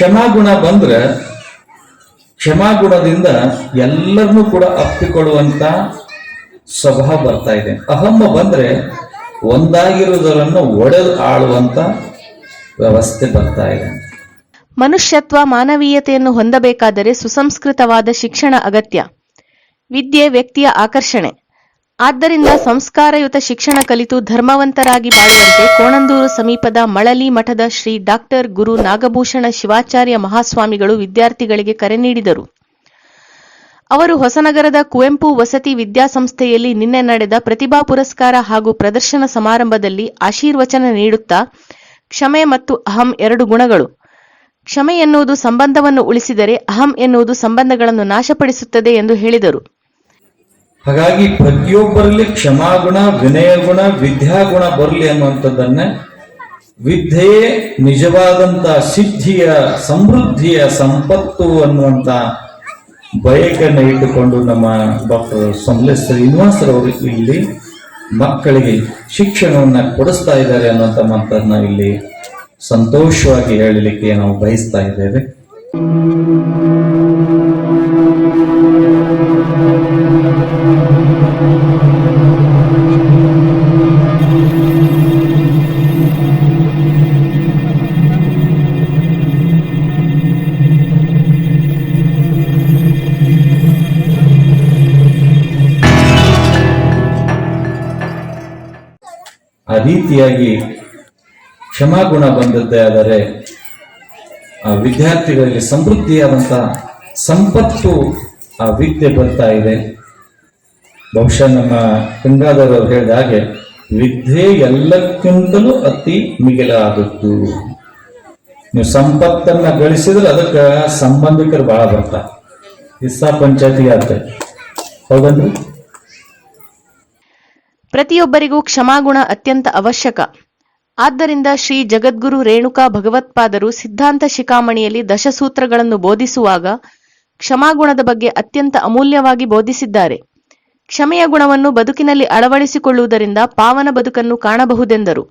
ಕ್ಷಮಾಗುಣ ಬಂದ್ರೆ ಕ್ಷಮಾಗುಣದಿಂದ ಎಲ್ಲರನ್ನೂ ಕೂಡ ಅಪ್ಪಿಕೊಳ್ಳುವಂತ ಸ್ವಭಾವ ಬರ್ತಾ ಇದೆ. ಅಹಮ್ಮ ಬಂದ್ರೆ ಒಂದಾಗಿರುವುದರನ್ನು ಒಡೆದು ಆಳುವಂತ ವ್ಯವಸ್ಥೆ ಬರ್ತಾ ಇದೆ. ಮನುಷ್ಯತ್ವ ಮಾನವೀಯತೆಯನ್ನು ಹೊಂದಬೇಕಾದರೆ ಸುಸಂಸ್ಕೃತವಾದ ಶಿಕ್ಷಣ ಅಗತ್ಯ. ವಿದ್ಯೆ ವ್ಯಕ್ತಿಯ ಆಕರ್ಷಣೆ. ಆದ್ದರಿಂದ ಸಂಸ್ಕಾರಯುತ ಶಿಕ್ಷಣ ಕಲಿತು ಧರ್ಮವಂತರಾಗಿ ಬಾಳುವಂತೆ ಕೋಣಂದೂರು ಸಮೀಪದ ಮಳಲಿ ಮಠದ ಶ್ರೀ ಡಾಕ್ಟರ್ ಗುರು ನಾಗಭೂಷಣ ಶಿವಾಚಾರ್ಯ ಮಹಾಸ್ವಾಮಿಗಳು ವಿದ್ಯಾರ್ಥಿಗಳಿಗೆ ಕರೆ ನೀಡಿದರು. ಅವರು ಹೊಸನಗರದ ಕುವೆಂಪು ವಸತಿ ವಿದ್ಯಾಸಂಸ್ಥೆಯಲ್ಲಿ ನಿನ್ನೆ ನಡೆದ ಪ್ರತಿಭಾ ಪುರಸ್ಕಾರ ಹಾಗೂ ಪ್ರದರ್ಶನ ಸಮಾರಂಭದಲ್ಲಿ ಆಶೀರ್ವಚನ ನೀಡುತ್ತಾ ಕ್ಷಮೆ ಮತ್ತು ಅಹಂ ಎರಡು ಗುಣಗಳು. ಕ್ಷಮೆ ಎನ್ನುವುದು ಸಂಬಂಧವನ್ನು ಉಳಿಸಿದರೆ ಅಹಂ ಎನ್ನುವುದು ಸಂಬಂಧಗಳನ್ನು ನಾಶಪಡಿಸುತ್ತದೆ ಎಂದು ಹೇಳಿದರು. ಹಾಗಾಗಿ ಪ್ರತಿಯೊಬ್ಬರಲ್ಲಿ ಕ್ಷಮಾಗುಣ, ವಿನಯಗುಣ, ವಿದ್ಯಾಗುಣ ಬರಲಿ ಅನ್ನುವಂಥದ್ದನ್ನ ವಿದ್ಯೆಯೇ ನಿಜವಾದಂತ ಸಿದ್ಧಿಯ, ಸಮೃದ್ಧಿಯ ಸಂಪತ್ತು ಅನ್ನುವಂತ ಬಯಕನ್ನ ಇಟ್ಟುಕೊಂಡು ನಮ್ಮ ಡಾಕ್ಟರ್ ಸೊಮಲೇಶ್ ಶ್ರೀನಿವಾಸರವರು ಇಲ್ಲಿ ಮಕ್ಕಳಿಗೆ ಶಿಕ್ಷಣವನ್ನ ಕೊಡಿಸ್ತಾ ಇದ್ದಾರೆ ಅನ್ನುವಂಥ ಮಾತನ್ನ ಇಲ್ಲಿ ಸಂತೋಷವಾಗಿ ಹೇಳಲಿಕ್ಕೆ ನಾವು ಬಯಸ್ತಾ ಇದ್ದೇವೆ. ರೀತಿಯಾಗಿ ಕ್ಷಮಾಗುಣ ಬಂದದ್ದೇ ಆದರೆ ಆ ವಿದ್ಯಾರ್ಥಿಗಳಿಗೆ ಸಮೃದ್ಧಿಯಾದಂತಹ ಸಂಪತ್ತು ಆ ವಿದ್ಯೆ ಬರ್ತಾ ಇದೆ. ಬಹುಶಃ ನಮ್ಮ ಗಂಗಾಧರ್ ಅವರು ಹೇಳಿದ ಹಾಗೆ, ವಿದ್ಯೆ ಎಲ್ಲಕ್ಕಿಂತಲೂ ಅತಿ ಮಿಗಿಲಾದದ್ದು. ನೀವು ಸಂಪತ್ತನ್ನ ಗಳಿಸಿದ್ರೆ ಅದಕ್ಕೆ ಸಂಬಂಧಿಕರು ಬಹಳ ಬರ್ತಾರೆ. ಇಸ್ಸಾ ಪಂಚಾಯತಿ ಆದ್ರೆ ಹೌದನ್ರಿ? ಪ್ರತಿಯೊಬ್ಬರಿಗೂ ಕ್ಷಮಾಗುಣ ಅತ್ಯಂತ ಅವಶ್ಯಕ. ಆದ್ದರಿಂದ ಶ್ರೀ ಜಗದ್ಗುರು ರೇಣುಕಾ ಭಗವತ್ಪಾದರು ಸಿದ್ಧಾಂತ ಶಿಖಾಮಣಿಯಲ್ಲಿ ದಶಸೂತ್ರಗಳನ್ನು ಬೋಧಿಸುವಾಗ ಕ್ಷಮಾಗುಣದ ಬಗ್ಗೆ ಅತ್ಯಂತ ಅಮೂಲ್ಯವಾಗಿ ಬೋಧಿಸಿದ್ದಾರೆ. ಕ್ಷಮೆಯ ಗುಣವನ್ನು ಬದುಕಿನಲ್ಲಿ ಅಳವಡಿಸಿಕೊಳ್ಳುವುದರಿಂದ ಪಾವನ ಬದುಕನ್ನು ಕಾಣಬಹುದೆಂದರು.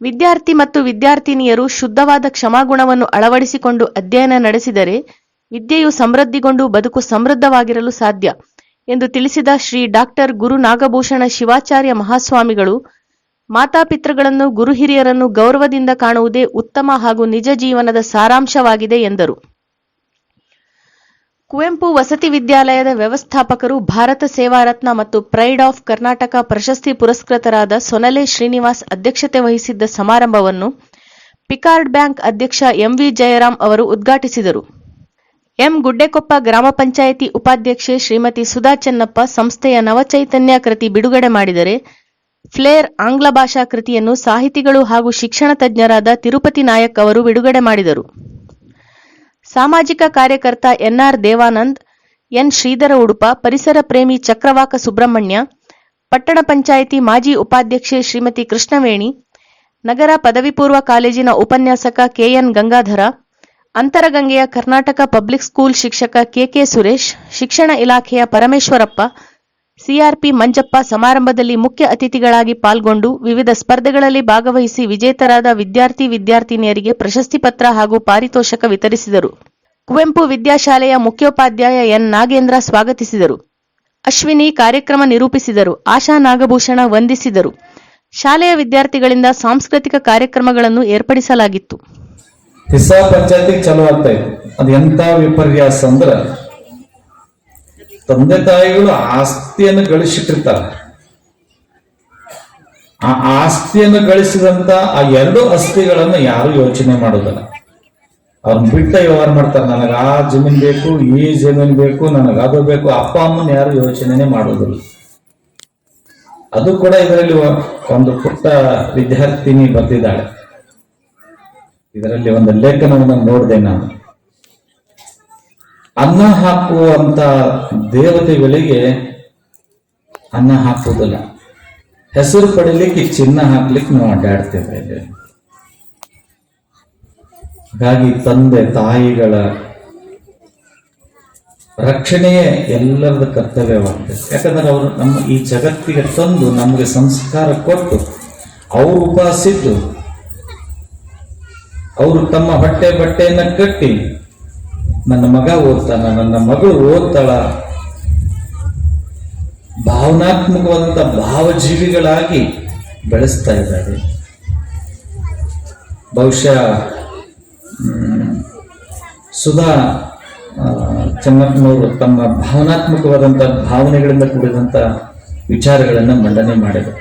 ವಿದ್ಯಾರ್ಥಿ ಮತ್ತು ವಿದ್ಯಾರ್ಥಿನಿಯರು ಶುದ್ಧವಾದ ಕ್ಷಮಾಗುಣವನ್ನು ಅಳವಡಿಸಿಕೊಂಡು ಅಧ್ಯಯನ ನಡೆಸಿದರೆ ವಿದ್ಯೆಯು ಸಮೃದ್ಧಿಗೊಂಡು ಬದುಕು ಸಮೃದ್ಧವಾಗಿರಲು ಸಾಧ್ಯ ಎಂದು ತಿಳಿಸಿದ ಶ್ರೀ ಡಾಕ್ಟರ್ ಗುರು ನಾಗಭೂಷಣ ಶಿವಾಚಾರ್ಯ ಮಹಾಸ್ವಾಮಿಗಳು, ಮಾತಾಪಿತೃಗಳನ್ನು ಗುರು ಹಿರಿಯರನ್ನು ಗೌರವದಿಂದ ಕಾಣುವುದೇ ಉತ್ತಮ ಹಾಗೂ ನಿಜ ಜೀವನದ ಸಾರಾಂಶವಾಗಿದೆ ಎಂದರು. ಕುವೆಂಪು ವಸತಿ ವಿದ್ಯಾಲಯದ ವ್ಯವಸ್ಥಾಪಕರು ಭಾರತ ಸೇವಾರತ್ನ ಮತ್ತು ಪ್ರೈಡ್ ಆಫ್ ಕರ್ನಾಟಕ ಪ್ರಶಸ್ತಿ ಪುರಸ್ಕೃತರಾದ ಸೊನಲೆ ಶ್ರೀನಿವಾಸ್ ಅಧ್ಯಕ್ಷತೆ ವಹಿಸಿದ್ದ ಸಮಾರಂಭವನ್ನು ಪಿಕಾರ್ಡ್ ಬ್ಯಾಂಕ್ ಅಧ್ಯಕ್ಷ ಎಂವಿ ಜಯರಾಮ್ ಅವರು ಉದ್ಘಾಟಿಸಿದರು. ಎಂ ಗುಡ್ಡೆಕೊಪ್ಪ ಗ್ರಾಮ ಪಂಚಾಯಿತಿ ಉಪಾಧ್ಯಕ್ಷೆ ಶ್ರೀಮತಿ ಸುಧಾ ಚೆನ್ನಪ್ಪ ಸಂಸ್ಥೆಯ ನವಚೈತನ್ಯ ಕೃತಿ ಬಿಡುಗಡೆ ಮಾಡಿದರೆ, ಫ್ಲೇರ್ ಆಂಗ್ಲ ಭಾಷಾ ಕೃತಿಯನ್ನು ಸಾಹಿತಿಗಳು ಹಾಗೂ ಶಿಕ್ಷಣ ತಜ್ಞರಾದ ತಿರುಪತಿ ನಾಯಕ್ ಅವರು ಬಿಡುಗಡೆ ಮಾಡಿದರು. ಸಾಮಾಜಿಕ ಕಾರ್ಯಕರ್ತ ಎನ್ಆರ್ ದೇವಾನಂದ್, ಎನ್ ಶ್ರೀಧರ ಉಡುಪ, ಪರಿಸರ ಪ್ರೇಮಿ ಚಕ್ರವಾಕ ಸುಬ್ರಹ್ಮಣ್ಯ, ಪಟ್ಟಣ ಪಂಚಾಯಿತಿ ಮಾಜಿ ಉಪಾಧ್ಯಕ್ಷೆ ಶ್ರೀಮತಿ ಕೃಷ್ಣವೇಣಿ, ನಗರ ಪದವಿ ಪೂರ್ವ ಕಾಲೇಜಿನ ಉಪನ್ಯಾಸಕ ಕೆಎನ್ ಗಂಗಾಧರ, ಅಂತರಗಂಗೆಯ ಕರ್ನಾಟಕ ಪಬ್ಲಿಕ್ ಸ್ಕೂಲ್ ಶಿಕ್ಷಕ ಕೆಕೆ ಸುರೇಶ್, ಶಿಕ್ಷಣ ಇಲಾಖೆಯ ಪರಮೇಶ್ವರಪ್ಪ ಸಿಆರ್ಪಿ ಮಂಜಪ್ಪ ಸಮಾರಂಭದಲ್ಲಿ ಮುಖ್ಯ ಅತಿಥಿಗಳಾಗಿ ಪಾಲ್ಗೊಂಡು ವಿವಿಧ ಸ್ಪರ್ಧೆಗಳಲ್ಲಿ ಭಾಗವಹಿಸಿ ವಿಜೇತರಾದ ವಿದ್ಯಾರ್ಥಿ ವಿದ್ಯಾರ್ಥಿನಿಯರಿಗೆ ಪ್ರಶಸ್ತಿ ಪತ್ರ ಹಾಗೂ ಪಾರಿತೋಷಕ ವಿತರಿಸಿದರು. ಕುವೆಂಪು ವಿದ್ಯಾಶಾಲೆಯ ಮುಖ್ಯೋಪಾಧ್ಯಾಯ ಎನ್. ನಾಗೇಂದ್ರ ಸ್ವಾಗತಿಸಿದರು. ಅಶ್ವಿನಿ ಕಾರ್ಯಕ್ರಮ ನಿರೂಪಿಸಿದರು. ಆಶಾ ನಾಗಭೂಷಣ ವಂದಿಸಿದರು. ಶಾಲೆಯ ವಿದ್ಯಾರ್ಥಿಗಳಿಂದ ಸಾಂಸ್ಕೃತಿಕ ಕಾರ್ಯಕ್ರಮಗಳನ್ನು ಏರ್ಪಡಿಸಲಾಗಿತ್ತು. ಪಂಚಾಯತಿ ಚಲೋ ಎಂತ ವಿಪರ್ಯಾಸ ಅಂದ್ರ ತಂದೆ ತಾಯಿಗಳು ಆಸ್ತಿಯನ್ನು ಗಳಿಸಿಟ್ಟಿರ್ತಾರೆ. ಆ ಆಸ್ತಿಯನ್ನು ಗಳಿಸಿದಂತ ಆ ಎರಡು ಆಸ್ತಿಗಳನ್ನು ಯಾರು ಯೋಚನೆ ಮಾಡೋದಿಲ್ಲ. ಅವ್ರನ್ನ ಬಿಟ್ಟ ವ್ಯವಹಾರ ಮಾಡ್ತಾರೆ. ನನಗೆ ಆ ಜಮೀನ್ ಬೇಕು, ಈ ಜಮೀನ್ ಬೇಕು, ನನಗೆ ಅದು ಬೇಕು. ಅಪ್ಪ, ಅಮ್ಮನ ಯಾರು ಯೋಚನೆನೇ ಮಾಡೋದಿಲ್ಲ. ಅದು ಕೂಡ ಇದರಲ್ಲಿ ಒಂದು ಪುಟ್ಟ ವಿದ್ಯಾರ್ಥಿನಿ ಬರ್ತಿದ್ದಾಳೆ. ಇದರಲ್ಲಿ ಒಂದು ಲೇಖನವನ್ನು ನೋಡಿದೆ ನಾನು. ಅನ್ನ ಹಾಕುವಂತ ದೇವತೆಗಳಿಗೆ ಅನ್ನ ಹಾಕುವುದಿಲ್ಲ. ಹೆಸರು ಪಡಿಲಿಕ್ಕೆ ಚಿನ್ನ ಹಾಕ್ಲಿಕ್ಕೆ ನಾವು ಅಡ್ಡಾಡ್ತೇವೆ ಹಾಗಾಗಿ ತಂದೆ, ತಾಯಿಗಳ ರಕ್ಷಣೆಯೇ ಎಲ್ಲರದ ಕರ್ತವ್ಯವಾಗಿದೆ. ಯಾಕಂದ್ರೆ ಅವರು ನಮ್ಮ ಈ ಜಗತ್ತಿಗೆ ತಂದು ನಮಗೆ ಸಂಸ್ಕಾರ ಕೊಟ್ಟು ಅವರು ಉಪಾಸಿದ್ದು ಅವರು ತಮ್ಮ ಹೊಟ್ಟೆ ಬಟ್ಟೆಯನ್ನ ಕಟ್ಟಿ ನನ್ನ ಮಗ ಓದ್ತಾನ, ನನ್ನ ಮಗಳು ಓದ್ತಾಳ. ಭಾವನಾತ್ಮಕವಾದಂಥ ಭಾವಜೀವಿಗಳಾಗಿ ಬೆಳೆಸ್ತಾ ಇದ್ದಾರೆ. ಬಹುಶಃ ಸುಧಾ ಚನ್ನಪ್ಪನವರು ತಮ್ಮ ಭಾವನಾತ್ಮಕವಾದಂಥ ಭಾವನೆಗಳಿಂದ ಕೂಡಿದಂಥ ವಿಚಾರಗಳನ್ನು ಮಂಡನೆ ಮಾಡಿದರು.